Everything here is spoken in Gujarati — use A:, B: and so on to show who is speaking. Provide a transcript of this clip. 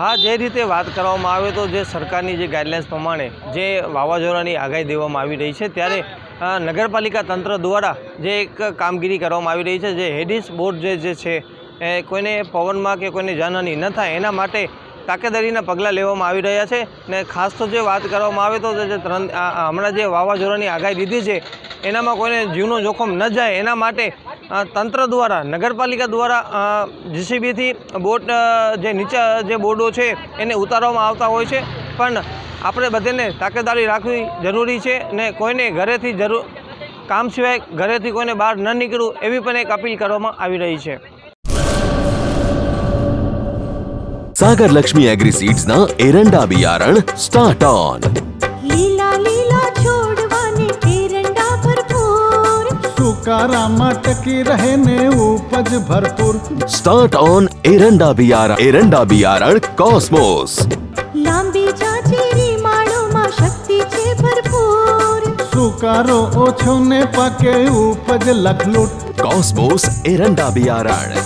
A: હા, જે રીતે વાત કરવામાં આવે તો જે સરકારની જે ગાઈડલાઇન્સ પ્રમાણે જે વાવાઝોડાની આગાહી દેવામાં આવી રહી છે, ત્યારે નગરપાલિકા તંત્ર દ્વારા જે એક કામગીરી કરવામાં આવી રહી છે, જે હેડિસ બોર્ડ જે છે, એ કોઈને પવનમાં કે કોઈને જાનહાની ન થાય, એના માટે તાકેદારીના પગલાં લેવામાં આવી રહ્યા છે. ને ખાસ તો જે વાત કરવામાં આવે તો જે ત્રણ હમણાં જે વાવાઝોડાની આગાહી દીધી છે, એનામાં કોઈને જીવનો જોખમ ન જાય, એના માટે તંત્ર દ્વારા, નગરપાલિકા દ્વારા જીસીબીથી બોટ જે નીચા, જે બોર્ડો છે, એને ઉતારવામાં આવતા હોય છે. પણ આપણે બધાને તાકેદારી રાખવી જરૂરી છે ને કોઈને ઘરેથી જરૂર, કામ સિવાય ઘરેથી કોઈને બહાર ન નીકળવું એવી પણ એક અપીલ કરવામાં આવી રહી છે.
B: સાગર લક્ષ્મી એગ્રીસીડ્સના એરંડા બિયારણ
C: સ્ટાર્ટ ઓન. हमारा मटकी रहने उपज भरपूर।
D: स्टार्ट ऑन एरंडा बियारण एरंडा बियारण कॉस्मोस
B: लांबीच्या चिरी माळोमा शक्तीचे
C: भरपूर। सुकारो ओछोने पके उपज लखलूट।
D: कॉस्मोस एरंडा बियारण